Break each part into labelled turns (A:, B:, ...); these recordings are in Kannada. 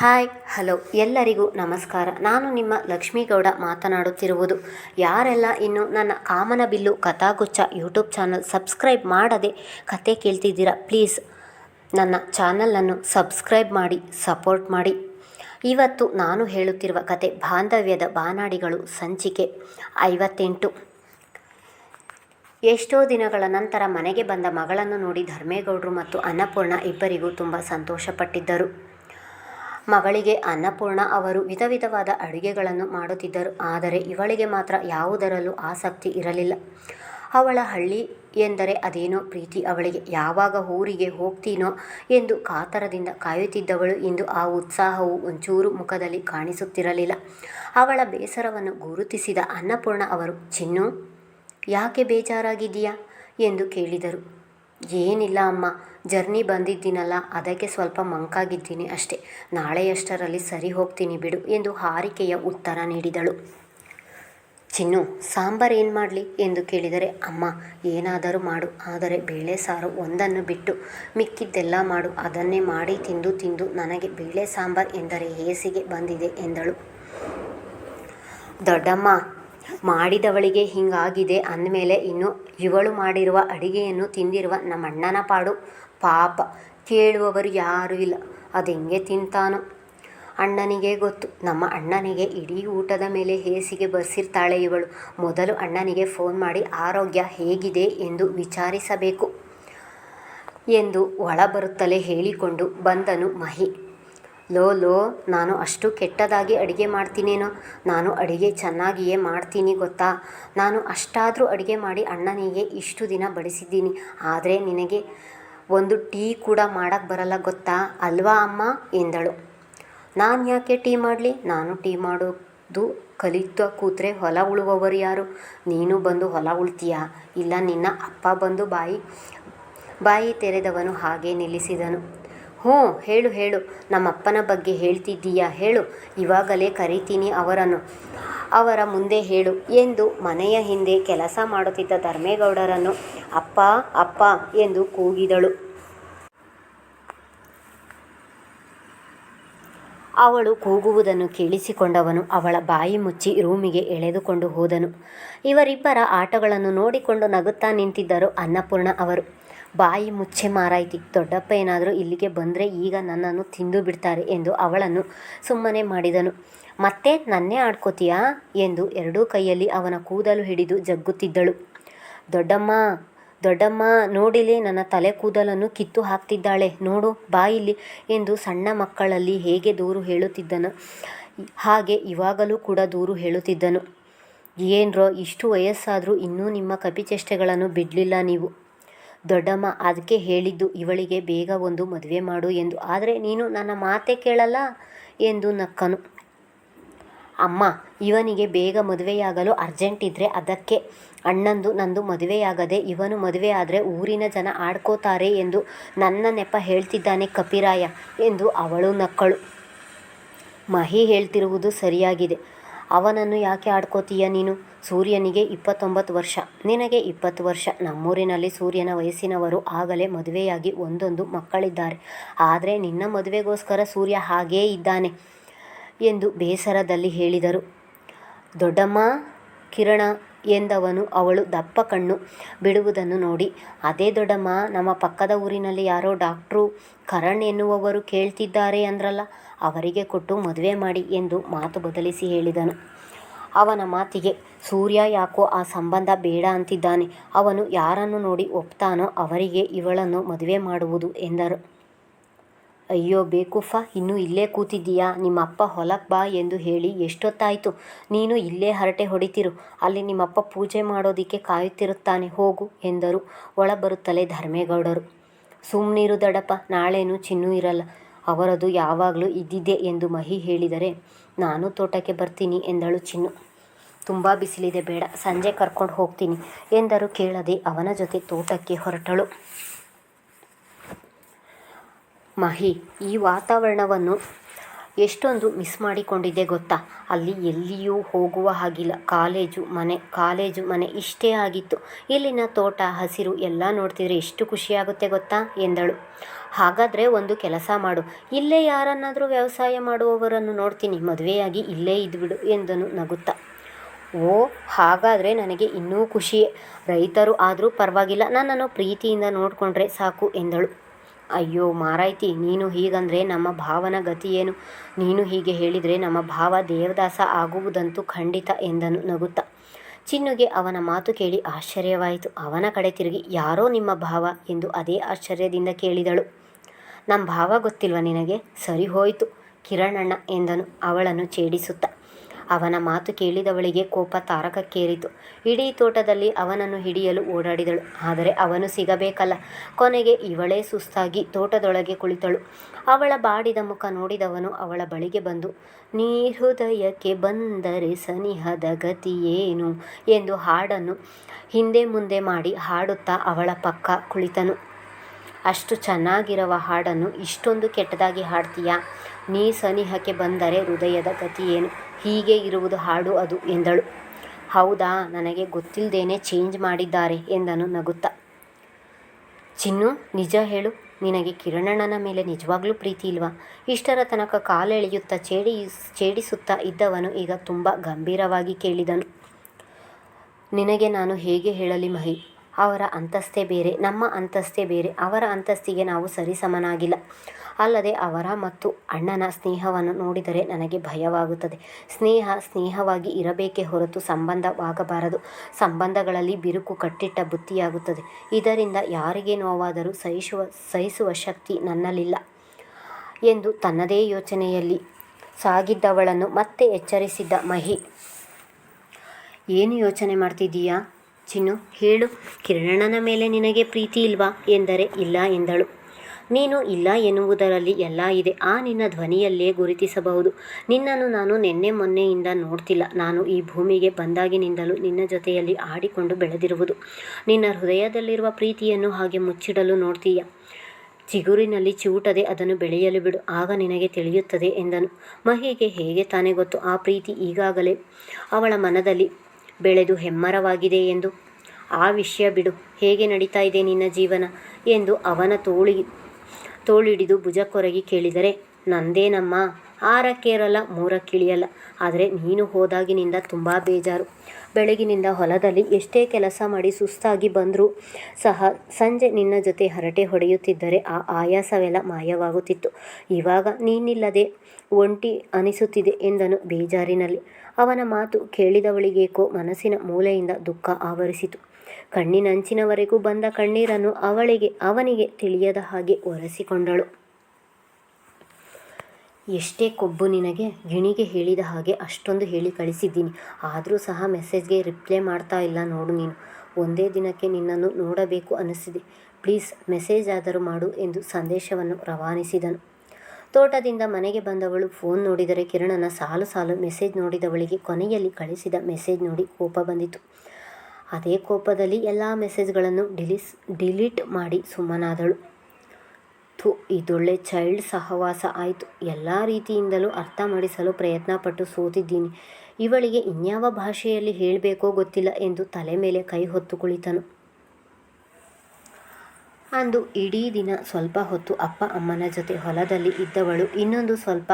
A: Hi, hello. ಎಲ್ಲರಿಗೂ ನಮಸ್ಕಾರ. ನಾನು ನಿಮ್ಮ ಲಕ್ಷ್ಮೀಗೌಡ ಮಾತನಾಡುತ್ತಿರುವುದು. ಯಾರೆಲ್ಲ ಇನ್ನು ನನ್ನ ಕಾಮನಬಿಲ್ಲು ಕಥಾಗುಚ್ಛ ಯೂಟ್ಯೂಬ್ ಚಾನಲ್ ಸಬ್ಸ್ಕ್ರೈಬ್ ಮಾಡದೆ ಕತೆ ಕೇಳ್ತಿದ್ದೀರಾ, ಪ್ಲೀಸ್ ನನ್ನ ಚಾನಲನ್ನು ಸಬ್ಸ್ಕ್ರೈಬ್ ಮಾಡಿ, ಸಪೋರ್ಟ್ ಮಾಡಿ. ಇವತ್ತು ನಾನು ಹೇಳುತ್ತಿರುವ ಕತೆ ಬಾಂಧವ್ಯದ ಬಾನಾಡಿಗಳು ಸಂಚಿಕೆ ಐವತ್ತೆಂಟು. ಎಷ್ಟೋ ದಿನಗಳ ನಂತರ ಮನೆಗೆ ಬಂದ ಮಗಳನ್ನು ನೋಡಿ ಧರ್ಮೇಗೌಡರು ಮತ್ತು ಅನ್ನಪೂರ್ಣ ಇಬ್ಬರಿಗೂ ತುಂಬ ಸಂತೋಷಪಟ್ಟಿದ್ದರು. ಮಗಳಿಗೆ ಅನ್ನಪೂರ್ಣ ಅವರು ವಿಧ ವಿಧವಾದ ಅಡುಗೆಗಳನ್ನು ಮಾಡುತ್ತಿದ್ದರು. ಆದರೆ ಇವಳಿಗೆ ಮಾತ್ರ ಯಾವುದರಲ್ಲೂ ಆಸಕ್ತಿ ಇರಲಿಲ್ಲ. ಅವಳ ಹಳ್ಳಿ ಎಂದರೆ ಅದೇನೋ ಪ್ರೀತಿ. ಅವಳಿಗೆ ಯಾವಾಗ ಊರಿಗೆ ಹೋಗ್ತೀನೋ ಎಂದು ಕಾತರದಿಂದ ಕಾಯುತ್ತಿದ್ದವಳು ಇಂದು ಆ ಉತ್ಸಾಹವು ಒಂಚೂರು ಮುಖದಲ್ಲಿ ಕಾಣಿಸುತ್ತಿರಲಿಲ್ಲ. ಅವಳ ಬೇಸರವನ್ನು ಗುರುತಿಸಿದ ಅನ್ನಪೂರ್ಣ ಅವರು, ಚಿನ್ನು, ಯಾಕೆ ಬೇಜಾರಾಗಿದೆಯಾ ಎಂದು ಕೇಳಿದರು. ಏನಿಲ್ಲ ಅಮ್ಮ ಜರ್ನಿ ಬಂದಿದ್ದೀನಲ್ಲ, ಅದಕ್ಕೆ ಸ್ವಲ್ಪ ಮಂಕಾಗಿದ್ದೀನಿ ಅಷ್ಟೇ. ನಾಳೆಯಷ್ಟರಲ್ಲಿ ಸರಿ ಹೋಗ್ತೀನಿ ಬಿಡು ಎಂದು ಹಾರಿಕೆಯ ಉತ್ತರ ನೀಡಿದಳು. ಚಿನ್ನು, ಸಾಂಬಾರು ಏನು ಮಾಡಲಿ ಎಂದು ಕೇಳಿದರೆ, ಅಮ್ಮ, ಏನಾದರೂ ಮಾಡು, ಆದರೆ ಬೇಳೆ ಸಾರು ಒಂದನ್ನು ಬಿಟ್ಟು ಮಿಕ್ಕಿದ್ದೆಲ್ಲ ಮಾಡು, ಅದನ್ನೇ ಮಾಡಿ ತಿಂದು ತಿಂದು ನನಗೆ ಬೇಳೆ ಸಾಂಬಾರ್ ಎಂದರೆ ಹೇಸಿಗೆ ಬಂದಿದೆ ಎಂದಳು. ದೊಡ್ಡಮ್ಮ, ಮಾಡಿದವಳಿಗೆ ಹಿಂಗಾಗಿದೆ ಅಂದಮೇಲೆ ಇನ್ನು ಇವಳು ಮಾಡಿರುವ ಅಡಿಗೆಯನ್ನು ತಿಂದಿರುವ ನಮ್ಮ ಅಣ್ಣನ ಪಾಡು ಪಾಪ. ಕೇಳುವವರು ಯಾರೂ ಇಲ್ಲ. ಅದು ಹೆಂಗೆ ತಿಂತಾನೋ? ಅಣ್ಣನಿಗೆ ಗೊತ್ತು. ನಮ್ಮ ಅಣ್ಣನಿಗೆ ಇಡೀ ಊಟದ ಮೇಲೆ ಹೇಸಿಗೆ ಬರ್ಸಿರ್ತಾಳೆ ಇವಳು. ಮೊದಲು ಅಣ್ಣನಿಗೆ ಫೋನ್ ಮಾಡಿ, ಆರೋಗ್ಯ ಹೇಗಿದೆ? ಎಂದು ವಿಚಾರಿಸಬೇಕು ಎಂದು ಒಳ ಬರುತ್ತಲೇ ಹೇಳಿಕೊಂಡು ಬಂದನು ಮಹಿ. ಲೋ ಲೋ, ನಾನು ಅಷ್ಟು ಕೆಟ್ಟದಾಗಿ ಅಡುಗೆ ಮಾಡ್ತೀನೇನೋ? ನಾನು ಅಡುಗೆ ಚೆನ್ನಾಗಿಯೇ ಮಾಡ್ತೀನಿ ಗೊತ್ತಾ? ನಾನು ಅಷ್ಟಾದರೂ ಅಡುಗೆ ಮಾಡಿ ಅಣ್ಣನಿಗೆ ಇಷ್ಟು ದಿನ ಬಡಿಸಿದ್ದೀನಿ. ಆದರೆ ನಿನಗೆ ಒಂದು ಟೀ ಕೂಡ ಮಾಡಕ್ಕೆ ಬರಲ್ಲ ಗೊತ್ತಾ? ಅಲ್ವಾ ಅಮ್ಮ? ಎಂದಳು. ನಾನು ಯಾಕೆ ಟೀ ಮಾಡಲಿ? ನಾನು ಟೀ ಮಾಡೋದು ಕಲಿತ ಕೂತ್ರೆ ಹೊಲ ಉಳುವವರು ಯಾರು? ನೀನು ಬಂದು ಹೊಲ ಉಳ್ತೀಯಾ? ಇಲ್ಲ, ನಿನ್ನ ಅಪ್ಪ ಬಂದು ಬಾಯಿ ಬಾಯಿ ತೆರೆದವನು ಹಾಗೆ ನಿಲ್ಲಿಸಿದನು. ಹ್ಞೂ, ಹೇಳು ಹೇಳು. ನಮ್ಮಪ್ಪನ ಬಗ್ಗೆ ಹೇಳ್ತಿದ್ದೀಯಾ, ಹೇಳು. ಇವಾಗಲೇ ಕರಿತೀನಿ ಅವರನ್ನು. ಅವರ ಮುಂದೆ ಹೇಳು ಎಂದು ಮನೆಯ ಹಿಂದೆ ಕೆಲಸ ಮಾಡುತ್ತಿದ್ದ ಧರ್ಮೇಗೌಡರನ್ನು, ಅಪ್ಪ ಅಪ್ಪ ಎಂದು ಕೂಗಿದಳು. ಅವಳು ಕೂಗುವುದನ್ನು ಕೇಳಿಸಿಕೊಂಡವನು ಅವಳ ಬಾಯಿ ಮುಚ್ಚಿ ರೂಮಿಗೆ ಎಳೆದುಕೊಂಡು ಹೋದನು. ಇವರಿಬ್ಬರ ಆಟಗಳನ್ನು ನೋಡಿಕೊಂಡು ನಗುತ್ತಾ ನಿಂತಿದ್ದರು ಅನ್ನಪೂರ್ಣ ಅವರು. ಬಾಯಿ ಮುಚ್ಚೆ ಮಾರಾಯಿತಿ ದೊಡ್ಡಪ್ಪ ಏನಾದರೂ ಇಲ್ಲಿಗೆ ಬಂದರೆ ಈಗ ನನ್ನನ್ನು ತಿಂದು ಬಿಡ್ತಾರೆ ಎಂದು ಅವಳನ್ನು ಸುಮ್ಮನೆ ಮಾಡಿದನು. ಮತ್ತೆ ನನ್ನೇ ಆಡ್ಕೋತೀಯಾ ಎಂದು ಎರಡೂ ಕೈಯಲ್ಲಿ ಅವನ ಕೂದಲು ಹಿಡಿದು ಜಗ್ಗುತ್ತಿದ್ದಳು. ದೊಡ್ಡಮ್ಮ ದೊಡ್ಡಮ್ಮ ನೋಡಿಲಿ ನನ್ನ ತಲೆ ಕೂದಲನ್ನು ಕಿತ್ತು ಹಾಕ್ತಿದ್ದಾಳೆ. ನೋಡು ಬಾಯಿಲಿ ಎಂದು ಸಣ್ಣ ಮಕ್ಕಳಲ್ಲಿ ಹೇಗೆ ದೂರು ಹೇಳುತ್ತಿದ್ದನು. ಹಾಗೆ ಇವಾಗಲೂ ಕೂಡ ದೂರು ಹೇಳುತ್ತಿದ್ದನು. ಏನ್ರೋ, ಇಷ್ಟು ವಯಸ್ಸಾದರೂ ಇನ್ನೂ ನಿಮ್ಮ ಕಪಿಚೇಷ್ಟೆಗಳನ್ನು ಬಿಡಲಿಲ್ಲ ನೀವು. ದೊಡ್ಡಮ್ಮ ಅದಕ್ಕೆ ಹೇಳಿದ್ದು, ಇವಳಿಗೆ ಬೇಗ ಒಂದು ಮದುವೆ ಮಾಡು ಎಂದು. ಆದರೆ ನೀನು ನನ್ನ ಮಾತೆ ಕೇಳಲ್ಲ ಎಂದು ನಕ್ಕನು. ಅಮ್ಮ, ಇವನಿಗೆ ಬೇಗ ಮದುವೆಯಾಗಲು ಅರ್ಜೆಂಟ್ ಇದ್ದರೆ ಅದಕ್ಕೆ. ಅಣ್ಣಂದು ನಂದು ಮದುವೆಯಾಗದೆ, ಇವನು ಮದುವೆ ಆದರೆ ಊರಿನ ಜನ ಆಡ್ಕೋತಾರೆ ಎಂದು ನನ್ನ ನೆಪ ಹೇಳ್ತಿದ್ದಾನೆ ಕಪಿರಾಯ ಎಂದು ಅವಳು ನಕ್ಕಳು. ಮಹಿ ಹೇಳ್ತಿರುವುದು ಸರಿಯಾಗಿದೆ. ಅವನನ್ನು ಯಾಕೆ ಆಡ್ಕೋತೀಯ ನೀನು? ಸೂರ್ಯನಿಗೆ ಇಪ್ಪತ್ತೊಂಬತ್ತು ವರ್ಷ. ನಿನಗೆ ಇಪ್ಪತ್ತು ವರ್ಷ. ನಮ್ಮೂರಿನಲ್ಲಿ ಸೂರ್ಯನ ವಯಸ್ಸಿನವರು ಆಗಲೇ ಮದುವೆಯಾಗಿ ಒಂದೊಂದು ಮಕ್ಕಳಿದ್ದಾರೆ. ಆದರೆ ನಿನ್ನ ಮದುವೆಗೋಸ್ಕರ ಸೂರ್ಯ ಹಾಗೇ ಇದ್ದಾನೆ ಎಂದು ಬೇಸರದಲ್ಲಿ ಹೇಳಿದರು. ದೊಡ್ಡಮ್ಮ, ಕಿರಣ ಎಂದವನು ಅವಳು ದಪ್ಪ ಕಣ್ಣು ಬಿಡುವುದನ್ನು ನೋಡಿ. ಅದೇ ದೊಡ್ಡಮ್ಮ, ನಮ್ಮ ಪಕ್ಕದ ಊರಿನಲ್ಲಿ ಯಾರೋ ಡಾಕ್ಟ್ರು ಕರಣ್ ಎನ್ನುವವರು ಕೇಳ್ತಿದ್ದಾರೆ ಅಂದ್ರಲ್ಲ, ಅವರಿಗೆ ಕೊಟ್ಟು ಮದುವೆ ಮಾಡಿ ಎಂದು ಮಾತು ಬದಲಿಸಿ ಹೇಳಿದನು. ಅವನ ಮಾತಿಗೆ, ಸೂರ್ಯ ಯಾಕೋ ಆ ಸಂಬಂಧ ಬೇಡ ಅಂತಿದ್ದಾನೆ, ಅವನು ಯಾರನ್ನು ನೋಡಿ ಒಪ್ತಾನೋ ಅವರಿಗೆ ಇವಳನ್ನು ಮದುವೆ ಮಾಡುವುದು ಎಂದರು. ಅಯ್ಯೋ, ಬೇಕುಫ, ಇನ್ನೂ ಇಲ್ಲೇ ಕೂತಿದ್ದೀಯಾ? ನಿಮ್ಮಪ್ಪ ಹೊಲಕ್ಕೆ ಬಾ ಎಂದು ಹೇಳಿ ಎಷ್ಟೊತ್ತಾಯಿತು? ನೀನು ಇಲ್ಲೇ ಹರಟೆ ಹೊಡಿತಿರು. ಅಲ್ಲಿ ನಿಮ್ಮಪ್ಪ ಪೂಜೆ ಮಾಡೋದಿಕ್ಕೆ ಕಾಯುತ್ತಿರುತ್ತಾನೆ, ಹೋಗು ಎಂದರು. ಒಳ ಬರುತ್ತಲೇ ಧರ್ಮೇಗೌಡರು ಸುಮ್ಮನಿರು ದಡಪ್ಪ ನಾಳೇನು ಚಿನ್ನು ಇರಲ್ಲ. ಅವರದು ಯಾವಾಗಲೂ ಇದ್ದಿದ್ದೆ ಎಂದು ಮಹಿ ಹೇಳಿದರೆ, ನಾನು ತೋಟಕ್ಕೆ ಬರ್ತೀನಿ ಎಂದಳು ಚಿನ್ನು. ತುಂಬ ಬಿಸಿಲಿದೆ, ಬೇಡ. ಸಂಜೆ ಕರ್ಕೊಂಡು ಹೋಗ್ತೀನಿ ಎಂದರು ಕೇಳದೆ ಅವನ ಜೊತೆ ತೋಟಕ್ಕೆ ಹೊರಟಳು. ಮಹಿ, ಈ ವಾತಾವರಣವನ್ನು ಎಷ್ಟೊಂದು ಮಿಸ್ ಮಾಡಿಕೊಂಡಿದ್ದೆ ಗೊತ್ತಾ? ಅಲ್ಲಿ ಎಲ್ಲಿಯೂ ಹೋಗುವ ಹಾಗಿಲ್ಲ. ಕಾಲೇಜು, ಮನೆ ಕಾಲೇಜು, ಮನೆ ಇಷ್ಟೇ ಆಗಿತ್ತು. ಇಲ್ಲಿನ ತೋಟ, ಹಸಿರು ಎಲ್ಲ ನೋಡ್ತಿದ್ರೆ ಎಷ್ಟು ಖುಷಿಯಾಗುತ್ತೆ ಗೊತ್ತಾ? ಎಂದಳು. ಹಾಗಾದರೆ ಒಂದು ಕೆಲಸ ಮಾಡು. ಇಲ್ಲೇ ಯಾರನ್ನಾದರೂ ವ್ಯವಸಾಯ ಮಾಡುವವರನ್ನು ನೋಡ್ತೀನಿ. ಮದುವೆಯಾಗಿ ಇಲ್ಲೇ ಇದ್ಬಿಡು ಎಂದನು ನಗುತ್ತಾ. ಓ, ಹಾಗಾದರೆ ನನಗೆ ಇನ್ನೂ ಖುಷಿಯೇ. ರೈತರು ಆದರೂ ಪರವಾಗಿಲ್ಲ. ನನ್ನನ್ನು ಪ್ರೀತಿಯಿಂದ ನೋಡಿಕೊಂಡ್ರೆ ಸಾಕು ಎಂದಳು. ಅಯ್ಯೋ ಮಾರಾಯ್ತಿ, ನೀನು ಹೀಗಂದ್ರೆ ನಮ್ಮ ಭಾವನ ಗತಿ ಏನು? ನೀನು ಹೀಗೆ ಹೇಳಿದರೆ ನಮ್ಮ ಭಾವ ದೇವದಾಸ ಆಗುವುದಂತೂ ಖಂಡಿತ ಎಂದನು ನಗುತ್ತಾ. ಚಿನ್ನುಗೆ ಅವನ ಮಾತು ಕೇಳಿ ಆಶ್ಚರ್ಯವಾಯಿತು. ಅವನ ಕಡೆ ತಿರುಗಿ, ಯಾರೋ ನಿಮ್ಮ ಭಾವ ಎಂದು ಅದೇ ಆಶ್ಚರ್ಯದಿಂದ ಕೇಳಿದಳು. ನಮ್ಮ ಭಾವ ಗೊತ್ತಿಲ್ವ ನಿನಗೆ? ಸರಿ ಹೋಯಿತು ಕಿರಣಣ್ಣ ಎಂದನು. ಅವಳನ್ನು ಛೇಡಿಸುತ್ತಾ. ಅವನ ಮಾತು ಕೇಳಿದವಳಿಗೆ ಕೋಪ ತಾರಕಕ್ಕೇರಿತು. ಇಡೀ ತೋಟದಲ್ಲಿ ಅವನನ್ನು ಹಿಡಿಯಲು ಓಡಾಡಿದಳು. ಆದರೆ ಅವನು ಸಿಗಬೇಕಲ್ಲ. ಕೊನೆಗೆ ಇವಳೇ ಸುಸ್ತಾಗಿ ತೋಟದೊಳಗೆ ಕುಳಿತಳು. ಅವಳ ಬಾಡಿದ ಮುಖ ನೋಡಿದವನು ಅವಳ ಬಳಿಗೆ ಬಂದು ನೀ ಹೃದಯಕ್ಕೆ ಬಂದರೆ ಸನಿಹದ ಗತಿಯೇನು? ಎಂದು ಹಾಡನ್ನು ಹಿಂದೆ ಮುಂದೆ ಮಾಡಿ ಹಾಡುತ್ತಾ ಅವಳ ಪಕ್ಕ ಕುಳಿತನು. ಅಷ್ಟು ಚೆನ್ನಾಗಿರುವ ಹಾಡನ್ನು ಇಷ್ಟೊಂದು ಕೆಟ್ಟದಾಗಿ ಹಾಡ್ತೀಯಾ? ನೀ ಸನಿಹಕ್ಕೆ ಬಂದರೆ ಹೃದಯದ ಗತಿಯೇನು ಹೀಗೆ ಇರುವುದು ಹಾಡು ಅದು ಎಂದಳು. ಹೌದಾ, ನನಗೆ ಗೊತ್ತಿಲ್ಲದೇನೆ ಚೇಂಜ್ ಮಾಡಿದ್ದಾರೆ ಎಂದನು ನಗುತ್ತಾ. ಚಿನ್ನು, ನಿಜ ಹೇಳು, ನಿನಗೆ ಕಿರಣಣ್ಣನ ಮೇಲೆ ನಿಜವಾಗ್ಲೂ ಪ್ರೀತಿ ಇಲ್ವಾ? ಇಷ್ಟರ ತನಕ ಕಾಲೆಳೆಯುತ್ತಾ, ಚೇಡಿ, ಛೇಡಿಸುತ್ತಾ ಇದ್ದವನು ಈಗ ತುಂಬ ಗಂಭೀರವಾಗಿ ಕೇಳಿದನು. ನಿನಗೆ ನಾನು ಹೇಗೆ ಹೇಳಲಿ ಮಹಿ? ಅವರ ಅಂತಸ್ತೇ ಬೇರೆ, ನಮ್ಮ ಅಂತಸ್ತೇ ಬೇರೆ, ಅವರ ಅಂತಸ್ತಿಗೆ ನಾವು ಸರಿಸಮನಾಗಿಲ್ಲ. ಅಲ್ಲದೆ ಅವರ ಮತ್ತು ಅಣ್ಣನ ಸ್ನೇಹವನ್ನು ನೋಡಿದರೆ ನನಗೆ ಭಯವಾಗುತ್ತದೆ. ಸ್ನೇಹ ಸ್ನೇಹವಾಗಿ ಇರಬೇಕೇ ಹೊರತು ಸಂಬಂಧವಾಗಬಾರದು. ಸಂಬಂಧಗಳಲ್ಲಿ ಬಿರುಕು ಕಟ್ಟಿಟ್ಟ ಬುತ್ತಿಯಾಗುತ್ತದೆ. ಇದರಿಂದ ಯಾರಿಗೆ ನೋವಾದರೂ ಸಹಿಸುವ ಸಹಿಸುವ ಶಕ್ತಿ ನನ್ನಲ್ಲಿಲ್ಲ ಎಂದು ತನ್ನದೇ ಯೋಚನೆಯಲ್ಲಿ ಸಾಗಿದ್ದವಳನ್ನು ಮತ್ತೆ ಎಚ್ಚರಿಸಿದ್ದ ಮಹಿ, ಏನು ಯೋಚನೆ ಮಾಡ್ತಿದ್ದೀಯಾ? ಚಿನ್ನು, ಹೇಳು, ಕಿರಣನ ಮೇಲೆ ನಿನಗೆ ಪ್ರೀತಿ ಇಲ್ವಾ? ಎಂದರೆ, ಇಲ್ಲ ಎಂದಳು. ನೀನು ಇಲ್ಲ ಎನ್ನುವುದರಲ್ಲಿ ಎಲ್ಲ ಇದೆ. ಆ ನಿನ್ನ ಧ್ವನಿಯಲ್ಲೇ ಗುರುತಿಸಬಹುದು. ನಿನ್ನನ್ನು ನಾನು ನಿನ್ನೆ ಮೊನ್ನೆಯಿಂದ ನೋಡ್ತಿಲ್ಲ. ನಾನು ಈ ಭೂಮಿಗೆ ಬಂದಾಗಿನಿಂದಲೂ ನಿನ್ನ ಜೊತೆಯಲ್ಲಿ ಆಡಿಕೊಂಡು ಬೆಳೆದಿರುವುದು. ನಿನ್ನ ಹೃದಯದಲ್ಲಿರುವ ಪ್ರೀತಿಯನ್ನು ಹಾಗೆ ಮುಚ್ಚಿಡಲು ನೋಡ್ತೀಯ. ಚಿಗುರಿನಲ್ಲಿ ಚಿವುಟದೆ ಅದನ್ನು ಬೆಳೆಯಲು ಬಿಡು. ಆಗ ನಿನಗೆ ತಿಳಿಯುತ್ತದೆ ಎಂದನು. ಮಹಿಗೆ ಹೇಗೆ ತಾನೇ ಗೊತ್ತು? ಆ ಪ್ರೀತಿ ಈಗಾಗಲೇ ಅವಳ ಮನದಲ್ಲಿ ಬೆಳೆದು ಹೆಮ್ಮರವಾಗಿದೆ ಎಂದು. ಆ ವಿಷಯ ಬಿಡು, ಹೇಗೆ ನಡೀತಾ ಇದೆ ನಿನ್ನ ಜೀವನ? ಎಂದು ಅವನ ತೋಳಿ, ತೋಳಿಡಿದು ಭುಜ ಕೊರಗಿ ಕೇಳಿದರೆ ನಂದೇನಮ್ಮ? ಆರಕ್ಕೇರಲ್ಲ ಮೂರಕ್ಕಿಳಿಯಲ್ಲ ಆದರೆ ನೀನು ಹೋದಾಗಿನಿಂದ ತುಂಬ ಬೇಜಾರು. ಬೆಳಗಿನಿಂದ ಹೊಲದಲ್ಲಿ ಎಷ್ಟೇ ಕೆಲಸ ಮಾಡಿ ಸುಸ್ತಾಗಿ ಬಂದರೂ ಸಹ ಸಂಜೆ ನಿನ್ನ ಜೊತೆ ಹರಟೆ ಹೊಡೆಯುತ್ತಿದ್ದರೆ ಆ ಆಯಾಸವೆಲ್ಲ ಮಾಯವಾಗುತ್ತಿತ್ತು. ಇವಾಗ ನೀನಿಲ್ಲದೆ ಒಂಟಿ ಅನಿಸುತ್ತಿದೆ ಎಂದನು ಬೇಜಾರಿನಲ್ಲಿ. ಅವನ ಮಾತು ಕೇಳಿದವಳಿಗೇಕೋ ಮನಸ್ಸಿನ ಮೂಲೆಯಿಂದ ದುಃಖ ಆವರಿಸಿತು. ಕಣ್ಣಿನಂಚಿನವರೆಗೂ ಬಂದ ಕಣ್ಣೀರನ್ನು ಅವಳಿಗೆ, ಅವನಿಗೆ ತಿಳಿಯದ ಹಾಗೆ ಒರೆಸಿಕೊಂಡಳು. ಎಷ್ಟೇ ಕೊಬ್ಬು ನಿನಗೆ, ಗಿಣಿಗೆ ಹೇಳಿದ ಹಾಗೆ ಅಷ್ಟೊಂದು ಹೇಳಿ ಕಳಿಸಿದ್ದೀನಿ. ಆದರೂ ಸಹ ಮೆಸೇಜ್ಗೆ ರಿಪ್ಲೈ ಮಾಡ್ತಾ ಇಲ್ಲ ನೋಡು ನೀನು. ಒಂದೇ ದಿನಕ್ಕೆ ನಿನ್ನನ್ನು ನೋಡಬೇಕು ಅನಿಸಿದೆ. ಪ್ಲೀಸ್ ಮೆಸೇಜ್ ಆದರೂ ಮಾಡು ಎಂದು ಸಂದೇಶವನ್ನು ರವಾನಿಸಿದನು. ತೋಟದಿಂದ ಮನೆಗೆ ಬಂದವಳು ಫೋನ್ ನೋಡಿದರೆ ಕಿರಣನ ಸಾಲು ಸಾಲು ಮೆಸೇಜ್ ನೋಡಿದವಳಿಗೆ ಕೊನೆಯಲ್ಲಿ ಕಳಿಸಿದ ಮೆಸೇಜ್ ನೋಡಿ ಕೋಪ ಬಂದಿತು ಅದೇ ಕೋಪದಲ್ಲಿ ಎಲ್ಲ ಮೆಸೇಜ್ಗಳನ್ನು ಡಿಲೀಸ್, ಡಿಲೀಟ್ ಮಾಡಿ ಸುಮ್ಮನಾದಳು. ಥು ಇದೊಳ್ಳೆ ಚೈಲ್ಡ್ ಸಹವಾಸ ಆಯಿತು. ಎಲ್ಲ ರೀತಿಯಿಂದಲೂ ಅರ್ಥ ಮಾಡಿಸಲು ಪ್ರಯತ್ನಪಟ್ಟು ಸೋತಿದ್ದೀನಿ. ಇವಳಿಗೆ ಇನ್ಯಾವ ಭಾಷೆಯಲ್ಲಿ ಹೇಳಬೇಕೋ ಗೊತ್ತಿಲ್ಲ ಎಂದು ತಲೆ ಮೇಲೆ ಕೈ ಹೊತ್ತು ಕುಳಿತನು. ಅಂದು ಇಡೀ ದಿನ ಸ್ವಲ್ಪ ಹೊತ್ತು ಅಪ್ಪ ಅಮ್ಮನ ಜೊತೆ ಹೊಲದಲ್ಲಿ ಇದ್ದವಳು. ಇನ್ನೊಂದು ಸ್ವಲ್ಪ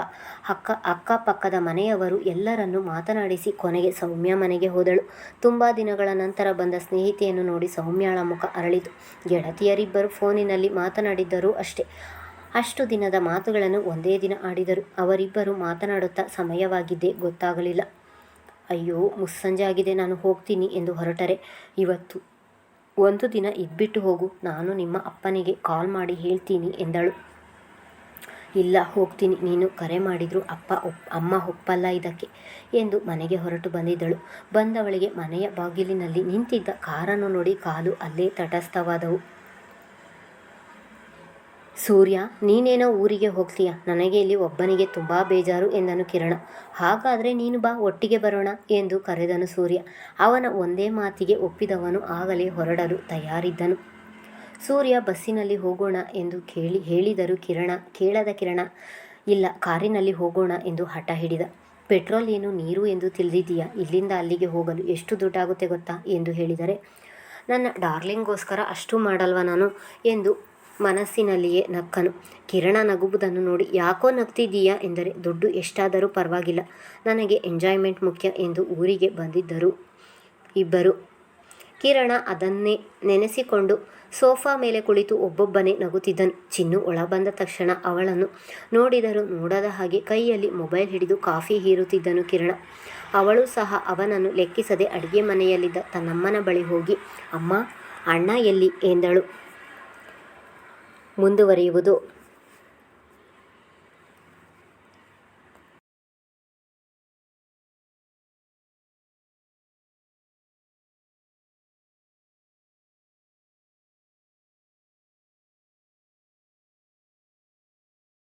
A: ಅಕ್ಕ, ಅಕ್ಕಪಕ್ಕದ ಮನೆಯವರು ಎಲ್ಲರನ್ನು ಮಾತನಾಡಿಸಿ ಕೊನೆಗೆ ಸೌಮ್ಯ ಮನೆಗೆ ಹೋದಳು. ತುಂಬ ದಿನಗಳ ನಂತರ ಬಂದ ಸ್ನೇಹಿತೆಯನ್ನು ನೋಡಿ ಸೌಮ್ಯಾಳ ಮುಖ ಅರಳಿತು. ಗೆಳತಿಯರಿಬ್ಬರು ಫೋನಿನಲ್ಲಿ ಮಾತನಾಡಿದ್ದರೂ ಅಷ್ಟೇ. ಅಷ್ಟು ದಿನದ ಮಾತುಗಳನ್ನು ಒಂದೇ ದಿನ ಆಡಿದರು. ಅವರಿಬ್ಬರು ಮಾತನಾಡುತ್ತಾ ಸಮಯವಾಗಿದ್ದೇ ಗೊತ್ತಾಗಲಿಲ್ಲ. ಅಯ್ಯೋ ಮುಸ್ಸಂಜೆ ಆಗಿದೆ ನಾನು ಹೋಗ್ತೀನಿ ಎಂದು ಹೊರಟರೆ. ಇವತ್ತು ಒಂದು ದಿನ ಇದ್ಬಿಟ್ಟು ಹೋಗು. ನಾನು ನಿಮ್ಮ ಅಪ್ಪನಿಗೆ ಕಾಲ್ ಮಾಡಿ ಹೇಳ್ತೀನಿ ಎಂದಳು. ಇಲ್ಲ, ಹೋಗ್ತೀನಿ. ನೀನು ಕರೆ ಮಾಡಿದ್ರು ಅಪ್ಪ ಒಪ್, ಅಮ್ಮ ಒಪ್ಪಲ್ಲ ಇದಕ್ಕೆ ಎಂದು ಮನೆಗೆ ಹೊರಟು ಬಂದಿದ್ದಳು. ಬಂದವಳಿಗೆ ಮನೆಯ ಬಾಗಿಲಿನಲ್ಲಿ ನಿಂತಿದ್ದ ಕಾರನ್ನು ನೋಡಿ ಕಾಲು ಅಲ್ಲೇ ತಟಸ್ಥವಾದವು. ಸೂರ್ಯ, ನೀನೇನೋ ಊರಿಗೆ ಹೋಗ್ತೀಯ? ನನಗೆ ಇಲ್ಲಿ ಒಬ್ಬನಿಗೆ ತುಂಬ ಬೇಜಾರು ಎಂದನು ಕಿರಣ. ಹಾಗಾದರೆ ನೀನು ಬಾ, ಒಟ್ಟಿಗೆ ಬರೋಣ ಎಂದು ಕರೆದನು ಸೂರ್ಯ. ಅವನ ಒಂದೇ ಮಾತಿಗೆ ಒಪ್ಪಿದವನು ಆಗಲೇ ಹೊರಡಲು ತಯಾರಿದ್ದನು. ಸೂರ್ಯ, ಬಸ್ಸಿನಲ್ಲಿ ಹೋಗೋಣ ಎಂದು ಕೇಳಿ, ಹೇಳಿದರು ಕಿರಣ, ಕೇಳದ ಕಿರಣ, ಇಲ್ಲ, ಕಾರಿನಲ್ಲಿ ಹೋಗೋಣ ಎಂದು ಹಠ ಹಿಡಿದ. ಪೆಟ್ರೋಲ್ ಏನು ನೀರು ಎಂದು ತಿಳಿದಿದ್ದೀಯಾ? ಇಲ್ಲಿಂದ ಅಲ್ಲಿಗೆ ಹೋಗಲು ಎಷ್ಟು ದುಡ್ಡಾಗುತ್ತೆ ಗೊತ್ತಾ? ಎಂದು ಹೇಳಿದರೆ, ನನ್ನ ಡಾರ್ಲಿಂಗ್ಗೋಸ್ಕರ ಅಷ್ಟು ಮಾಡಲ್ವ ನಾನು? ಎಂದು ಮನಸ್ಸಿನಲ್ಲಿಯೇ ನಕ್ಕನು. ಕಿರಣ ನಗುವುದನ್ನು ನೋಡಿ, ಯಾಕೋ ನಗ್ತಿದ್ದೀಯಾ? ಎಂದರೆ, ದುಡ್ಡು ಎಷ್ಟಾದರೂ ಪರವಾಗಿಲ್ಲ. ನನಗೆ ಎಂಜಾಯ್ಮೆಂಟ್ ಮುಖ್ಯ ಎಂದು ಊರಿಗೆ ಬಂದಿದ್ದರು ಇಬ್ಬರು. ಕಿರಣ ಅದನ್ನೇ ನೆನೆಸಿಕೊಂಡು ಸೋಫಾ ಮೇಲೆ ಕುಳಿತು ಒಬ್ಬೊಬ್ಬನೇ ನಗುತ್ತಿದ್ದನು. ಚಿನ್ನು ಒಳಬಂದ ತಕ್ಷಣ ಅವಳನ್ನು ನೋಡಿದರೂ ನೋಡದ ಹಾಗೆ ಕೈಯಲ್ಲಿ ಮೊಬೈಲ್ ಹಿಡಿದು ಕಾಫಿ ಹೀರುತ್ತಿದ್ದನು ಕಿರಣ. ಅವಳು ಸಹ ಅವನನ್ನು ಲೆಕ್ಕಿಸದೆ ಅಡುಗೆ ಮನೆಯಲ್ಲಿದ್ದ ತನ್ನಮ್ಮನ ಬಳಿ ಹೋಗಿ, ಅಮ್ಮ, ಅಣ್ಣ ಎಲ್ಲಿ? ಎಂದಳು. ಮುಂದುವರಿಯುವುದು.